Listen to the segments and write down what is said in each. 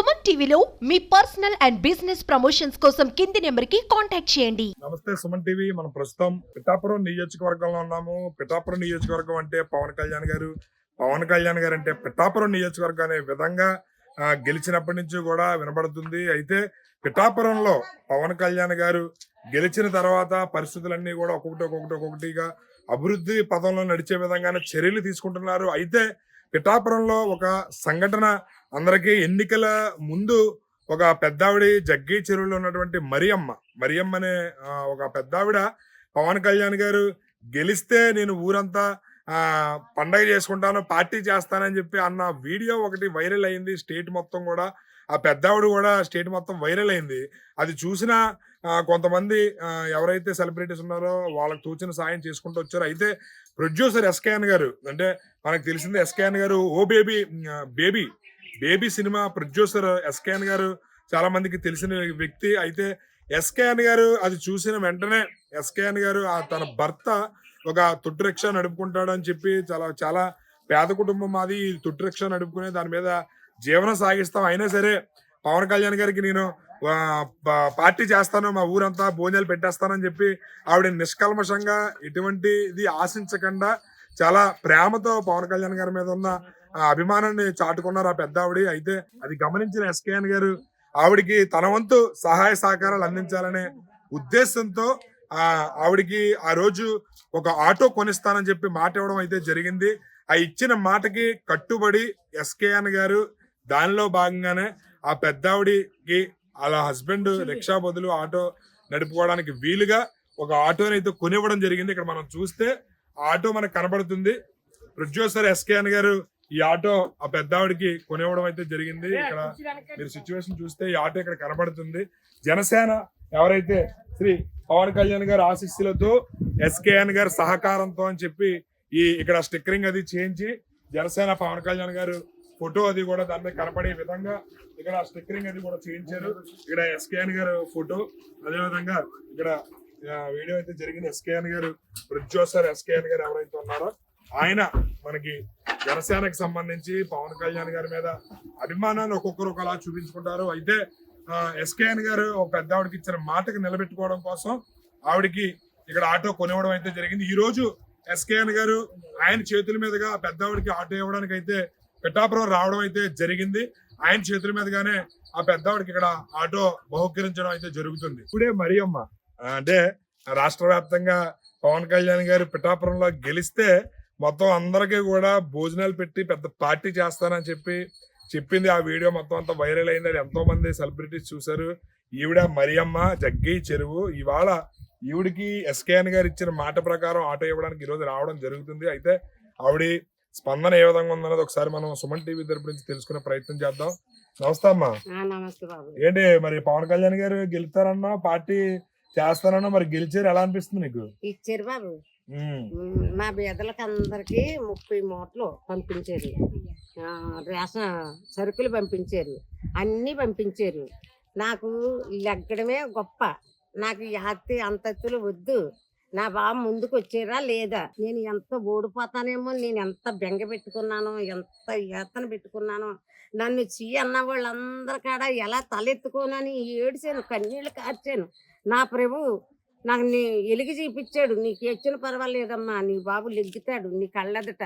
సుమన్ టీవీలో మీ personal and business promotions కోసం కింది నెంబర్కి కాంటాక్ట్ చేయండి. నమస్తే సుమన్ టీవీ. మనం ప్రస్తుతం పిఠాపురం నియోజకవర్గంలో ఉన్నాము. పిఠాపురం నియోజకవర్గం అంటే పవన్ కళ్యాణ్ గారు. పవన్ కళ్యాణ్ గారు అంటే పిఠాపురం నియోజకవర్గం అనే విధంగా గెలిచినప్పటి నుంచి కూడా వినబడుతుంది. అయితే పిఠాపురంలో పవన్ కళ్యాణ్ గారు గెలిచిన తర్వాత పరిస్థితులన్నీ కూడా ఒక్కొక్కటి ఒక్కొక్కటి ఒక్కొక్కటిగా అభివృద్ధి పదంలో నడిచే విధంగానే చర్యలు తీసుకుంటున్నారు. అయితే పిఠాపురంలో ఒక సంఘటన అందరికీ ఎన్నికల ముందు ఒక పెద్దావిడి జగ్గి చెరువులో ఉన్నటువంటి మరియమ్మ మరియమ్మ అనే ఒక పెద్దావిడ పవన్ కళ్యాణ్ గారు గెలిస్తే నేను ఊరంతా ఆ, పండగ చేసుకుంటాను పార్టీ చేస్తానని చెప్పి అన్న వీడియో ఒకటి వైరల్ అయింది స్టేట్ మొత్తం కూడా. ఆ పెద్దావిడ కూడా స్టేట్ మొత్తం వైరల్ అయింది. అది చూసిన కొంతమంది ఎవరైతే సెలబ్రిటీస్ ఉన్నారో వాళ్ళకి తోచిన సాయం చేసుకుంటూ వచ్చారు అయితే ప్రొడ్యూసర్ ఎస్కేఎన్ గారు అంటే మనకు తెలిసింది ఎస్కేఎన్ గారు ఓ baby baby baby cinema producer SKN గారు చాలా మందికి తెలిసిన వ్యక్తి. అయితే ఎస్కేఎన్ గారు అది చూసిన వెంటనే ఎస్కేఎన్ గారు ఆ తన భర్త ఒక తొట్టు రిక్షా నడుపుకుంటాడు అని చెప్పి చాలా చాలా పేద కుటుంబం మాది తొట్టు రిక్షా నడుపుకునే దాని మీద జీవనం సాగిస్తాం. అయినా సరే పవన్ కళ్యాణ్ గారికి నేను ప- పార్టీ చేస్తాను మా ఊరంతా భోజనాలు పెట్టేస్తానని చెప్పి ఆవిడ నిష్కల్మషంగా ఎటువంటిది ఆశించకుండా చాలా ప్రేమతో పవన్ కళ్యాణ్ గారి మీద ఉన్న ఆ అభిమానాన్ని చాటుకున్నారు ఆ పెద్ద ఆవిడ. అయితే అది గమనించిన ఎస్కేఎన్ గారు ఆవిడికి తన వంతు సహాయ సహకారాలు అందించాలనే ఉద్దేశంతో ఆ ఆవిడికి ఆ రోజు ఒక ఆటో కొనిస్తానని చెప్పి మాట ఇవ్వడం అయితే జరిగింది. ఆ ఇచ్చిన మాటకి కట్టుబడి ఎస్కేఎన్ గారు దానిలో భాగంగానే ఆ పెద్దావిడికి అలా హస్బెండ్ రిక్షా బదులు ఆటో నడుపుకోవడానికి వీలుగా ఒక ఆటోని అయితే కొనివ్వడం జరిగింది. ఇక్కడ మనం చూస్తే ఆ ఆటో మనకు కనబడుతుంది. ప్రొడ్యూసర్ ఎస్కేఎన్ గారు ఈ ఆటో ఆ పెద్దావిడికి కొనివ్వడం అయితే జరిగింది. ఇక్కడ మీరు సిచ్యువేషన్ చూస్తే ఈ ఆటో ఇక్కడ కనబడుతుంది. జనసేన ఎవరైతే శ్రీ పవన్ కళ్యాణ్ గారి ఆశీస్సులతో ఎస్కేఎన్ గారి సహకారంతో అని చెప్పి ఈ ఇక్కడ స్టిక్కరింగ్ అది చేయించి జనసేన పవన్ కళ్యాణ్ గారు ఫోటో అది కూడా దాని మీద కనపడే విధంగా ఇక్కడ స్టిక్కరింగ్ అది కూడా చేయించారు. ఇక్కడ ఎస్కేఎన్ గారు ఫోటో అదే విధంగా ఇక్కడ వీడియో అయితే జరిగింది. ఎస్కేఎన్ గారు ప్రొడ్యూసర్ ఎస్కేఎన్ గారు ఎవరైతే ఉన్నారో ఆయన మనకి జనసేనకు సంబంధించి పవన్ కళ్యాణ్ గారి మీద అభిమానాన్ని ఒక్కొక్కరు ఒకలా చూపించుకుంటారు. అయితే ఎస్కేఎన్ గారు ఒక పెద్ద ఆవిడకి ఇచ్చిన మాటకి నిలబెట్టుకోవడం కోసం ఆవిడకి ఇక్కడ ఆటో కొనివ్వడం అయితే జరిగింది. ఈ రోజు ఎస్కేఎన్ గారు ఆయన చేతుల మీదుగా పెద్ద ఆవిడకి ఆటో ఇవ్వడానికి అయితే పిఠాపురం రావడం అయితే జరిగింది. ఆయన చేతుల మీదుగానే ఆ పెద్ద ఆవిడకి ఇక్కడ ఆటో బహుకరించడం అయితే జరుగుతుంది. ఇప్పుడే మరియమ్మ ఆ, అంటే రాష్ట్ర వ్యాప్తంగా పవన్ కళ్యాణ్ గారు పిఠాపురంలో గెలిస్తే మొత్తం అందరికీ కూడా భోజనాలు పెట్టి పెద్ద పార్టీ చేస్తానని చెప్పి చెప్పింది. ఆ వీడియో మొత్తం అంతా వైరల్ అయింది. అది ఎంతో మంది సెలబ్రిటీస్ చూశారు. ఈవిడ మరియమ్మ జగ్గై చెరువు. ఇవాళ ఈవిడికి ఎస్కేఎన్ గారు ఇచ్చిన మాట ప్రకారం ఆటో ఇవ్వడానికి ఈరోజు రావడం జరుగుతుంది. అయితే ఆవిడ స్పందన ఏ విధంగా ఉందన్నది ఒకసారి మనం సుమన్ టీవీ తరపు నుంచి తెలుసుకునే ప్రయత్నం చేద్దాం. నమస్తే అమ్మా. ఏంటి మరి పవన్ కళ్యాణ్ గారు గెలుస్తారన్నా పార్టీ చేస్తారన్నా మరి గెలిచారు ఎలా అనిపిస్తుంది నీకు? ఇచ్చారు బాబు. మా బీదలకు అందరికి ముప్పై మూటలు పంపించారు. రేషన్ సరుకులు పంపించారు. అన్నీ పంపించారు. నాకు లెగ్గడమే గొప్ప. నాకు ఈ అంతస్తులు వద్దు. నా బాబు ముందుకు వచ్చారా లేదా? నేను ఎంత ఓడిపోతానేమో నేను ఎంత బెంగ పెట్టుకున్నాను ఎంత ఏతన పెట్టుకున్నానో నన్ను చీ అన్న వాళ్ళందరి కాడ ఎలా తలెత్తుకోనని ఏడిచాను కన్నీళ్ళు కార్చాను. నా ప్రభు నాకు నీ ఎలిగి చూపించాడు నీకు ఎచ్చిన పర్వాలేదమ్మా నీ బాబు లెగ్గుతాడు నీ కళ్ళదట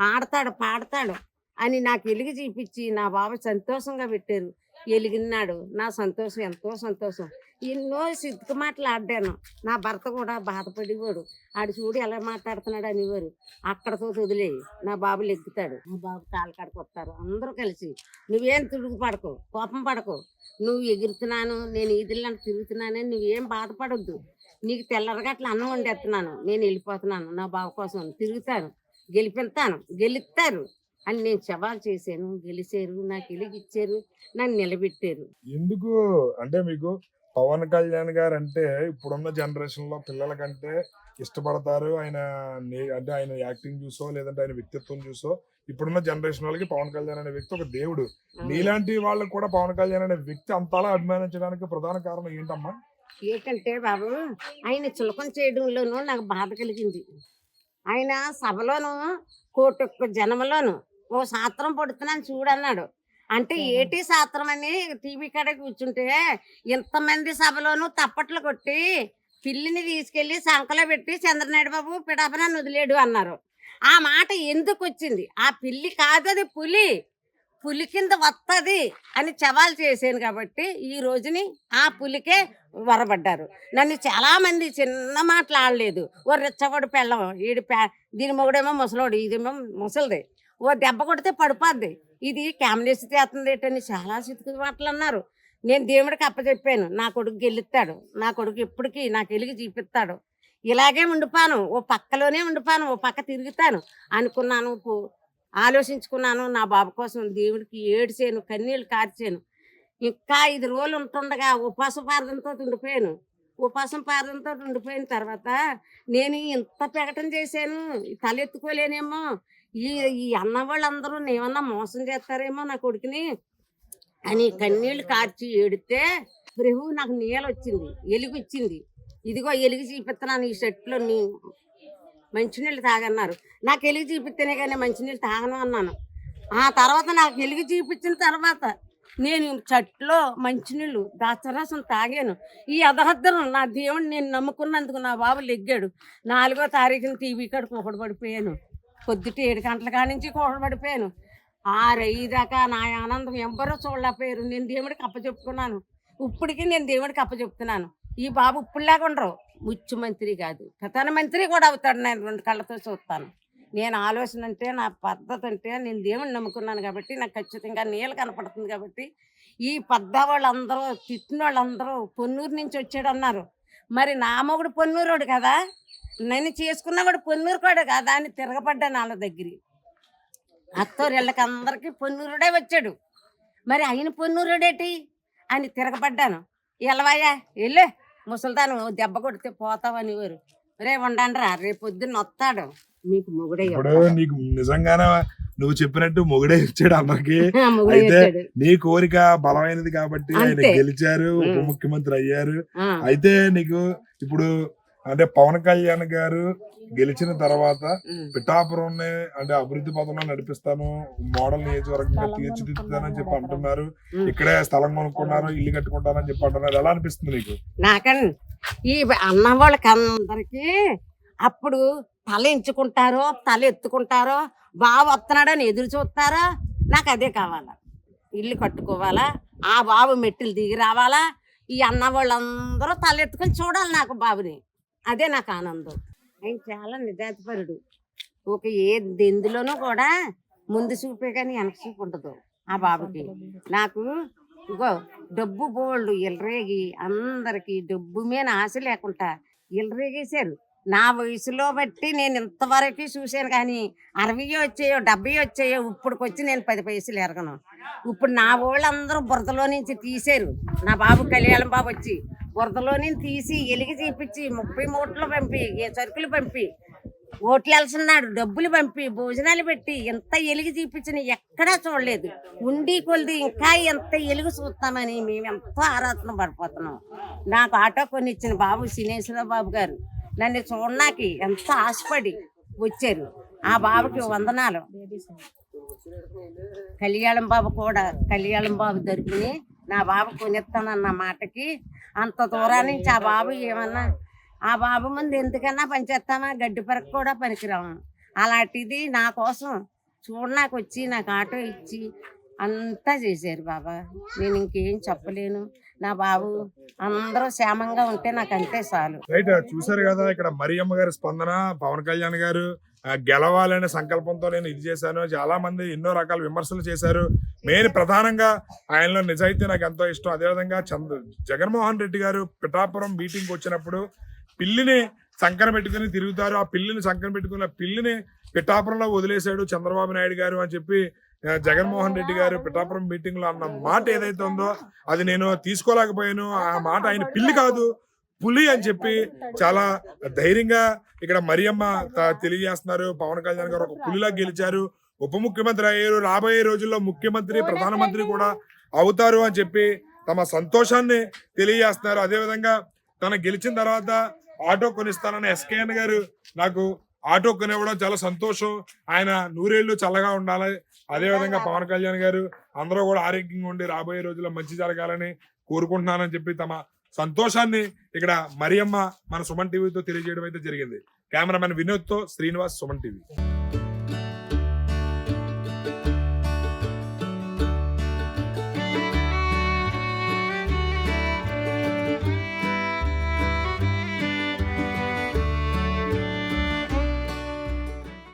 ఆడతాడు పాడతాడు అని నాకు ఎలిగి చూపించి నా బాబు సంతోషంగా పెట్టారు. ఎలిగినాడు నా సంతోషం ఎంతో సంతోషం. ఎన్నో సిద్ధు మాటలు ఆడాను నా భర్త కూడా బాధపడేవాడు. ఆడు చూడు ఎలా మాట్లాడుతున్నాడు అనేవారు. అక్కడతో వదిలేయి నా బాబు లెగ్గుతాడు మా బాబు కాలు కడుకొస్తారు వస్తారు. అందరూ కలిసి నువ్వేం తిరుగు పడకు కోపం పడకు. నువ్వు ఎగురుతున్నాను నేను ఈదిళ్ళని తిరుగుతున్నానని నువ్వేం బాధపడొద్దు. నీకు తెల్లరగట్ల అన్నం వండేస్తున్నాను. నేను వెళ్ళిపోతున్నాను నా బాబు కోసం తిరుగుతాను గెలిపిస్తాను గెలుస్తారు అని నేను సవాల్ చేశాను. గెలిచారు నాకు ఇచ్చారు నన్ను నిలబెట్టారు. ఎందుకు? అంటే మీకు పవన్ కళ్యాణ్ గారు అంటే ఇప్పుడున్న జనరేషన్లో పిల్లల కంటే ఇష్టపడతారు. ఆయన అంటే ఆయన యాక్టింగ్ చూసో లేదంటే ఆయన వ్యక్తిత్వం చూసో ఇప్పుడున్న జనరేషన్ వాళ్ళకి పవన్ కళ్యాణ్ అనే వ్యక్తి ఒక దేవుడు. నీలాంటి వాళ్ళకి కూడా పవన్ కళ్యాణ్ అనే వ్యక్తి అంతలా అభిమానించడానికి ప్రధాన కారణం ఏంటమ్మా? ఏంటంటే బాబు ఆయన చులకం చేయడంలోనూ నాకు బాధ కలిగింది. ఆయన సభలోను కోటొక్క జనంలోను ఓ శాస్త్రం పడుతున్నాను చూడన్నాడు. అంటే ఏటి శాస్త్రం అని టీవీ కాడ కూర్చుంటే ఇంతమంది సభలోనూ తప్పట్లు కొట్టి పిల్లిని తీసుకెళ్ళి సంకలో పెట్టి చంద్రనాయుడు బాబు పిడాపనాన్ని వదిలేడు అన్నారు. ఆ మాట ఎందుకు వచ్చింది? ఆ పిల్లి కాదు అది పులి. పులి కింద వస్తుంది అని సవాల్ చేశాను కాబట్టి ఈ రోజుని ఆ పులికే వరబడ్డారు. నన్ను చాలా మంది చిన్న మాటలు ఆడలేదు. ఓ రెచ్చగొడు పెళ్ళం ఈడి దీని మొగుడేమో ముసలోడు ఇదేమో ముసలిది. ఓ దెబ్బ కొడితే పడిపోద్ది. ఇది క్యామినేసి చేస్తుంది ఏంటని చాలా చితుకు మాటలు అన్నారు. నేను దేవుడికి అప్పచెప్పాను. నా కొడుకు గెలుస్తాడు. నా కొడుకు ఎప్పటికీ నాకు వెలిగి చూపిస్తాడు. ఇలాగే ఉండిపాను. ఓ పక్కలోనే ఉండిపాను. ఓ పక్క తిరుగుతాను. అనుకున్నాను పో- ఆలోచించుకున్నాను. నా బాబు కోసం దేవుడికి ఏడ్చాను కన్నీళ్ళు కార్చాను. ఇంకా ఐదు రోజులు ఉంటుండగా ఉపాస పార్థంతో ఉండిపోయాను. ఉపాసం పార్థంతో ఉండిపోయిన తర్వాత నేను ఇంత ప్రకటన చేశాను. తలెత్తుకోలేనేమో. ఈ ఈ అన్న వాళ్ళందరూ నేమన్నా మోసం చేస్తారేమో నా కొడుకుని? అని కన్నీళ్ళు కార్చి ఏడితే ప్రభు నాకు నీళ్ళు వచ్చింది ఎలుగు వచ్చింది ఇదిగో ఎలుగు చూపిస్తున్నాను ఈ షర్ట్లో నీ మంచినీళ్ళు తాగన్నారు. నాకు ఎలుగు చూపిస్తేనే కానీ మంచినీళ్ళు తాగను అన్నాను. ఆ తర్వాత నాకు ఎలుగు చూపించిన తర్వాత నేను చెట్లో మంచినీళ్ళు దాచరసం తాగాను. ఈ అదహద్దరం నా దేవుడు నేను నమ్ముకున్నందుకు నా బాబు లెగ్గాడు. నాలుగో తారీఖున టీవీ కాడ ఒకటి పడిపోయాను. పొద్దుట ఏడు గంటల కాడ నుంచి కూకడు పడిపోయాను. ఆరు అయ్యేదాకా నా ఆనందం ఎవరో చూడలేకపోయారు. నేను దేవుడికి అప్పచెప్పుకున్నాను. ఇప్పటికీ నేను దేవుడికి అప్పచెప్తున్నాను ఈ బాబు ఇప్పుడులాగా ఉండరు. ముఖ్యమంత్రి కాదు. ప్రధానమంత్రి కూడా అవుతాడు. నేను రెండు కళ్ళతో చూస్తాను. నేను ఆలోచన అంటే నా పద్ధతి అంటే నేను దేవుడిని నమ్ముకున్నాను కాబట్టి నాకు ఖచ్చితంగా నీళ్ళు కనపడుతుంది కాబట్టి ఈ పెద్ద వాళ్ళందరూ తిట్టిన వాళ్ళందరూ పొన్నూరు నుంచి వచ్చాడు అన్నారు మరి నా మొగుడు పొన్నూరోడు కదా? నేను చేసుకున్నవాడు పొన్నూరు కూడా కదా అని తిరగబడ్డాను వాళ్ళ దగ్గర అత్తోరిళ్ళకి అందరికీ పొన్నూరుడే వచ్చాడు. మరి ఆయన పొన్నూరుడేటి? అని తిరగబడ్డాను. ఎలవయ్యా వెళ్ళు ముసలిదాను దెబ్బ కొడితే పోతావని వారు రే ఉండండిరా రేపు పొద్దున్న వస్తాడు మీకు మొగుడే ఇప్పుడు నీకు నిజంగానే నువ్వు చెప్పినట్టు మొగుడే ఇచ్చాడు అందరికి అయితే నీ కోరిక బలమైనది కాబట్టి ఆయన. గెలిచారు ఉప. ముఖ్యమంత్రి అయ్యారు. అయితే నీకు ఇప్పుడు అంటే పవన్ కళ్యాణ్ గారు గెలిచిన తర్వాత పిఠాపురం అంటే అభివృద్ధి పదంలో నడిపిస్తాను మోడల్ నియోజకవర్గంగా తీర్చిదిద్దుతానని చెప్పి అంటున్నారు. ఇక్కడే స్థలం కొనుక్కున్నారు ఇల్లు కట్టుకుంటానని చెప్పి అంటున్నారు. ఎలా అనిపిస్తుంది నీకు? నాకని ఈ అన్న వాళ్ళకి అందరికీ అప్పుడు తల ఎంచుకుంటారో తల ఎత్తుకుంటారో బావ వస్తున్నాడని ఎదురు చూస్తారో? నాకు అదే కావాలా. ఇల్లు కట్టుకోవాలా ఆ బాబు మెట్టులు దిగి రావాలా ఈ అన్న వాళ్ళందరూ తలెత్తుకొని చూడాలి నాకు బాబుని. అదే నాకు ఆనందం. ఆయన చాలా నిజాతిపరుడు ఒక ఏ దెందులోనూ కూడా ముందు చూపే కానీ వెనక చూపు ఉండదు ఆ బాబుకి. నాకు ఇగో డబ్బు బోల్డ్ ఇల్రేగి అందరికి డబ్బు మీద ఆశ లేకుండా ఇల్రేగేశారు. నా వయసులో బట్టి నేను ఇంతవరకు చూశాను కానీ అరవై వచ్చాయో డెబ్బై వచ్చాయో ఇప్పుడుకొచ్చి నేను పది పైసలు ఎరగను. ఇప్పుడు నా వాళ్ళందరూ బురదలో నుంచి తీశారు. నా బాబు కళ్యాణం బాబు వచ్చి బురదలో నుంచి తీసి ఎలిగి చూపించి ముప్పై మూటలు పంపి సరుకులు పంపి ఓట్లు వెళ్తున్నాడు డబ్బులు పంపి భోజనాలు పెట్టి ఎంత ఎలుగు చూపించిన ఎక్కడా చూడలేదు. ఉండి కొలిది ఇంకా ఎంత ఎలుగు చూస్తామని మేము ఎంతో ఆరాధన పడిపోతున్నాం. నాకు ఆటో కొని ఇచ్చిన బాబు సినేశ్వర బాబు గారు నన్ను చూడడానికి ఎంత ఆశపడి వచ్చారు. ఆ బాబుకి వందనాలు. కళ్యాణం బాబు కూడా కళ్యాణం బాబు తరపుని నా బాబు కొనిస్తానన్న మాటకి అంత దూరం నుంచి ఆ బాబు ఏమన్నా ఆ బాబు ముందు ఎందుకన్నా పనిచేస్తామా గడ్డి పరకు కూడా పనికిరాము అలాంటిది నా కోసం చూడనాకు వచ్చి నాకు ఆటో ఇచ్చి అంతా చేశారు బాబా. నేను ఇంకేం చెప్పలేను. నా బాబు అందరూ క్షేమంగా ఉంటే నాకు అంతే చాలు. చూసారు కదా ఇక్కడ మరియమ్మ గారి స్పందన పవన్ కళ్యాణ్ గారు గెలవాలనే సంకల్పంతో నేను ఇది చేశాను. చాలా మంది ఎన్నో రకాల విమర్శలు చేశారు. మెయిన్ ప్రధానంగా ఆయనలో నిజాయితీ నాకు ఎంతో ఇష్టం. అదేవిధంగా చంద్ర జగన్మోహన్ రెడ్డి గారు పిఠాపురం మీటింగ్ వచ్చినప్పుడు పిల్లిని సంకన పెట్టుకుని తిరుగుతారు. ఆ పిల్లిని సంకన పెట్టుకున్న పిల్లిని పిఠాపురంలో వదిలేశాడు చంద్రబాబు నాయుడు గారు అని చెప్పి జగన్మోహన్ రెడ్డి గారు పిఠాపురం మీటింగ్లో అన్న మాట ఏదైతే ఉందో అది నేను తీసుకోలేకపోయాను. ఆ మాట ఆయన పిల్లి కాదు. పులి అని చెప్పి చాలా ధైర్యంగా ఇక్కడ మరియమ్మ తెలియజేస్తున్నారు. పవన్ కళ్యాణ్ గారు ఒక పులిలా గెలిచారు. ఉప ముఖ్యమంత్రి అయ్యారు. రాబోయే రోజుల్లో ముఖ్యమంత్రి ప్రధానమంత్రి కూడా అవుతారు అని చెప్పి తమ సంతోషాన్ని తెలియజేస్తున్నారు. అదేవిధంగా తన గెలిచిన తర్వాత ఆటో కొనిస్తానని ఎస్కేఎన్ గారు నాకు ఆటో కొనివ్వడం చాలా సంతోషం. ఆయన నూరేళ్ళు చల్లగా ఉండాలి. అదే విధంగా పవన్ కళ్యాణ్ గారు అందరూ కూడా ఆరోగ్యంగా ఉండి రాబోయే రోజుల్లో మంచి జరగాలని కోరుకుంటున్నానని చెప్పి తమ సంతోషాన్ని ఇక్కడ మరియమ్మ మన సుమన్ టీవీతో తెలియజేయడం అయితే జరిగింది. కెమెరామెన్ వినోద్తో శ్రీనివాస్ సుమన్ టీవీ.